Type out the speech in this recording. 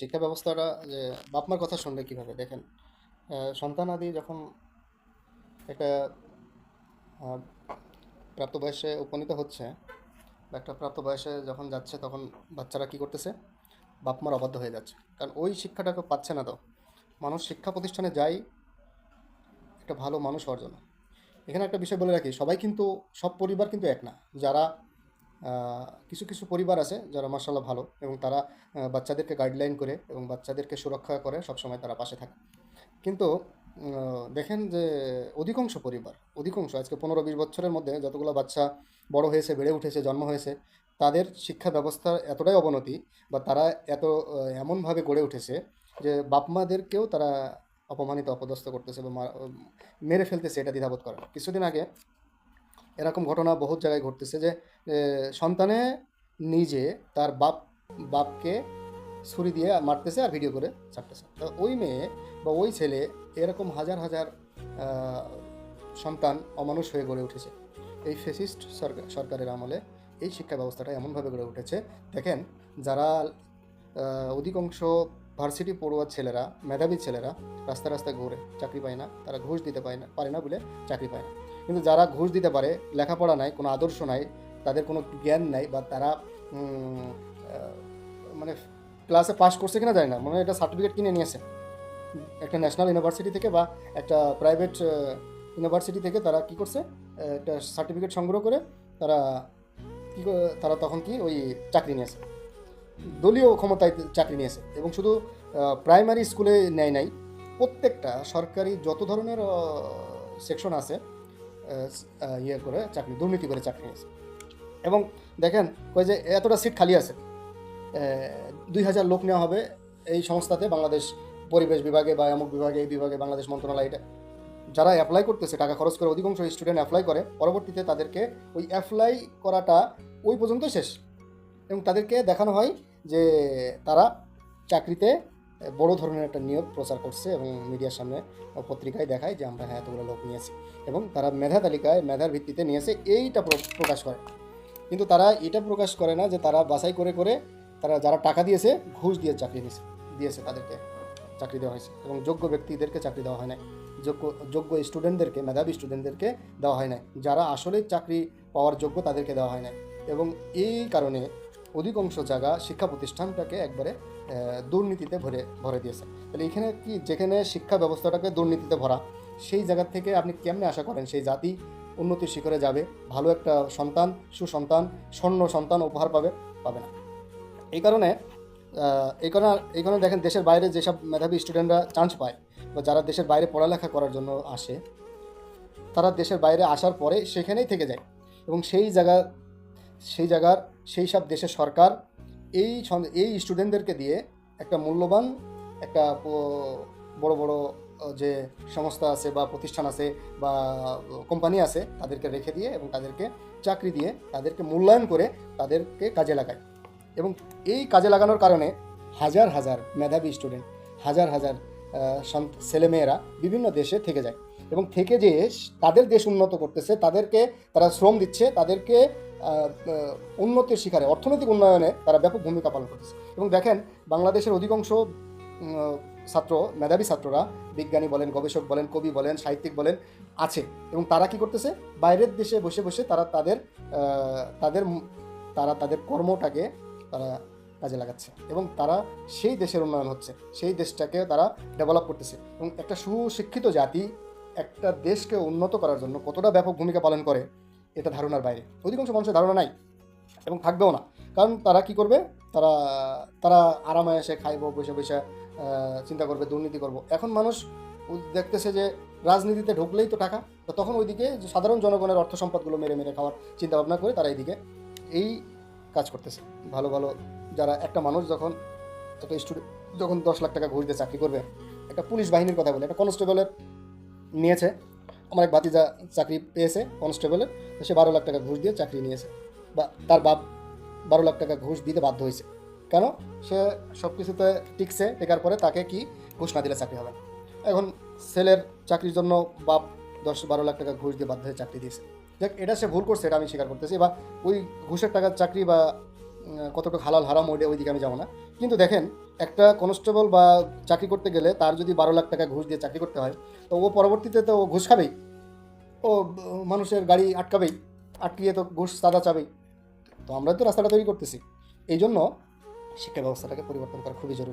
শিক্ষা ব্যবস্থাটা যে বাপ মার কথা শুনবে কীভাবে? দেখেন সন্তান আদি যখন একটা আহ, প্রাপ্ত বয়সে উপনীত হচ্ছে একটা প্রাপ্ত বয়সে যখন যাচ্ছে তখন বাচ্চারা কী করতেছে? বাপ মার অবাধ্য হয়ে যাচ্ছে। কারণ ওই শিক্ষাটাকে পাচ্ছে না তো। মানুষ শিক্ষা প্রতিষ্ঠানে যায় একটা ভালো মানুষ জন্য। এখানে একটা বিষয় বলে রাখি সবাই কিন্তু সব পরিবার কিন্তু এক না। যারা কিছু কিছু পরিবার আছে যারা মার্শাল্লাহ ভালো এবং তারা বাচ্চাদেরকে গাইডলাইন করে এবং বাচ্চাদেরকে সুরক্ষা করে সবসময় তারা পাশে থাকে। কিন্তু দেখেন যে অধিকাংশ পরিবার, অধিকাংশ আজকে পনেরো বিশ বছরের মধ্যে যতগুলো বাচ্চা বড় হয়েছে, বেড়ে উঠেছে, জন্ম হয়েছে, তাদের শিক্ষা ব্যবস্থার এতটাই অবনতি বা তারা এত এমনভাবে গড়ে উঠেছে যে বাপ মাদেরকেও তারা অপমানিত, অপদস্থ করতেছে বা মেরে ফেলতেছে এটা দ্বিধাবোধ করে। কিছুদিন আগে এরকম ঘটনা বহুত জায়গায় ঘটতেছে যে সন্তানে নিজে তার বাপ, বাপকে ছুরি দিয়ে মারতেছে আর ভিডিও করে ছাড়তেছে। তো ওই মেয়ে বা ওই ছেলে এরকম হাজার হাজার সন্তান অমানুষ হয়ে গড়ে উঠেছে। এই ফেসিস্ট সরকার সরকারের আমলে এই শিক্ষা ব্যবস্থাটা এমনভাবে গড়ে উঠেছে। দেখেন, যারা অধিকাংশ ভার্সিটি পড়ুয়ার ছেলেরা, মেধাবী ছেলেরা রাস্তা রাস্তায় ঘুরে, চাকরি পায় না। তারা ঘুষ দিতে পায় না, পারে না বলে চাকরি পায় না। কিন্তু যারা ঘুষ দিতে পারে, লেখাপড়া নাই, কোনো আদর্শ নাই, তাদের কোনো জ্ঞান নাই বা তারা মানে ক্লাসে পাস করছে কিনা জানি না মানে এটা সার্টিফিকেট কিনে নিয়েছে। একটা ন্যাশনাল ইউনিভার্সিটি থেকে বা একটা প্রাইভেট ইউনিভার্সিটি থেকে তারা কি করছে একটা সার্টিফিকেট সংগ্রহ করে তারা কি তারা তখন কি ওই চাকরি নিয়েছে। দলীয় ক্ষমতায় চাকরি নিয়েছে এবং শুধু প্রাইমারি স্কুলে নেয় নাই। প্রত্যেকটা সরকারি যত ধরনের সেকশন আছে ইয়ে করে চাকরি, দুর্নীতি করে চাকরি নিয়েছে। এবং দেখেন কই যে এতটা সিট খালি আছে। দুই হাজার লোক নেওয়া হবে এই সংস্থাতে বাংলাদেশ পরিবেশ বিভাগে বা অমুক বিভাগে, এই বিভাগে, বাংলাদেশ মন্ত্রণালয়, এটা। যারা অ্যাপ্লাই করতেছে, টাকা খরচ করে অধিকাংশ স্টুডেন্ট অ্যাপ্লাই করে, পরবর্তীতে তাদেরকে ওই অ্যাপ্লাই করাটা ওই পর্যন্ত শেষ। এবং তাদেরকে দেখানো হয় যে তারা চাকরিতে বড় ধরনের একটা নিয়োগ প্রচার করছে এবং মিডিয়ার সামনে পত্রিকায় দেখায় যে আমরা হ্যাঁ এতগুলো লোক নিয়েছি। এবং তারা মেধা তালিকায়, মেধার ভিত্তিতে নিয়েছে, এইটা প্র- প্রকাশ করে। কিন্তু তারা এটা প্রকাশ করে না যে তারা বাছাই করে করে তারা যারা টাকা দিয়েছে, ঘুষ দিয়ে চাকরি দিয়েছে দিয়েছে তাদেরকে, চাকরি দেওয়া হয়েছে। এবং যোগ্য ব্যক্তিদেরকে চাকরি দেওয়া হয় না যোগ্য যোগ্য স্টুডেন্টদেরকে, মেধাবী স্টুডেন্টদেরকে দেওয়া হয় না যারা আসলে চাকরি পাওয়ার যোগ্য তাদেরকে দেওয়া হয় না এবং এই কারণে অধিকাংশ জায়গা শিক্ষা প্রতিষ্ঠানটাকে একবারে দুর্নীতিতে ভরে ভরে দিয়েছে। তাহলে এখানে কি, যেখানে শিক্ষা ব্যবস্থাটাকে দুর্নীতিতে ভরা, সেই জায়গা থেকে আপনি কেমনে আশা করেন সেই জাতি উন্নতির শিখরে যাবে, ভালো একটা সন্তান, সুসন্তান, স্বর্ণ সন্তান উপহার পাবে পাবে না? এই কারণে এই কারণে এই কারণে দেখেন দেশের বাইরে যেসব মেধাবী স্টুডেন্টরা চান্স পায়, বা যারা দেশের বাইরে পড়ালেখা করার জন্য আসে, তারা দেশের বাইরে আসার পরে সেখানেই থেকে যায়। এবং সেই জায়গা, সেই জায়গার সেই সব দেশের সরকার এই এই স্টুডেন্টদেরকে দিয়ে একটা মূল্যবান একটা বড় বড় যে সংস্থা আছে বা প্রতিষ্ঠান আছে বা কোম্পানি আছে, তাদেরকে রেখে দিয়ে এবং তাদেরকে চাকরি দিয়ে তাদেরকে মূল্যায়ন করে তাদেরকে কাজে লাগায়। এবং এই কাজে লাগানোর কারণে হাজার হাজার মেধাবী স্টুডেন্ট হাজার হাজার ছেলেমেয়েরা বিভিন্ন দেশে থেকে যায়। এবং থেকে যে তাদের দেশ উন্নত করতেছে, তাদেরকে তারা শ্রম দিচ্ছে, তাদেরকে উন্নতির শিকারে, অর্থনৈতিক উন্নয়নে তারা ব্যাপক ভূমিকা পালন করতেছে। এবং দেখেন, বাংলাদেশের অধিকাংশ ছাত্র, মেধাবী ছাত্ররা, বিজ্ঞানী বলেন, গবেষক বলেন, কবি বলেন, সাহিত্যিক বলেন, আছে। এবং তারা কি করতেছে? বাইরের দেশে বসে বসে তারা তাদের তাদের, তারা তাদের কর্মটাকে, তারা কাজে লাগাচ্ছে। এবং তারা সেই দেশের উন্নয়ন হচ্ছে, সেই দেশটাকে তারা ডেভেলপ করতেছে। এবং একটা সুশিক্ষিত জাতি, একটা দেশকে উন্নত করার জন্য কতটা ব্যাপক ভূমিকা পালন করে এটা ধারণার বাইরে। অধিকাংশ মানুষের ধারণা নাই এবং থাকবেও না। কারণ তারা কি করবে? তারা তারা আরামে এসে খাইবো, বসে বসে চিন্তা করবে, দুর্নীতি করব। এখন মানুষ দেখতেছে যে রাজনীতিতে ঢুকলেই তো টাকা। তো তখন ওইদিকে সাধারণ জনগণের অর্থ সম্পদগুলো মেরে মেরে খাওয়ার চিন্তা ভাবনা করে তারা এইদিকে এই কাজ করতেছে। ভালো ভালো যারা একটা মানুষ যখন একটা স্টুডেন্ট যখন দশ লাখ টাকা দিয়ে চাকরি করবে, একটা পুলিশ বাহিনীর কথা বলে, একটা কনস্টেবলের নিয়েছে। আমার এক ভাতিজা চাকরি পেয়েছে কনস্টেবলের সে বারো লাখ টাকা ঘুষ দিয়ে চাকরি নিয়েছে। বা তার বাপ বারো লাখ টাকা ঘুষ দিতে বাধ্য হয়েছে। কেন? সে সব কিছুতে টিকছে, টেকার পরে তাকে কি ঘুষ না দিলে চাকরি হবে এখন ছেলের চাকরির জন্য বাপ দশ বারো লাখ টাকা ঘুষ দিয়ে বাধ্য হয়ে চাকরি দিয়েছে। দেখ, এটা সে ভুল করছে, এটা আমি স্বীকার করতেছি। বা ওই ঘুষের টাকার চাকরি বা কতটুকু হালাল হারাম ওইটা ওইদিকে আমি যাব না। কিন্তু দেখেন, একটা কনস্টেবল বা চাকরি করতে গেলে তার যদি বারো লাখ টাকা ঘুষ দিয়ে চাকরি করতে হয়, তো ও পরবর্তীতে তো ও ঘুষ খাবেই। ও, মানুষের গাড়ি আটকাবেই, আটকিয়ে তো ঘুষ সাদা চাবেই। তো আমরা তো রাস্তাটা তৈরি করতেছি। এই জন্য শিক্ষা ব্যবস্থাটাকে পরিবর্তন করা খুবই জরুরি।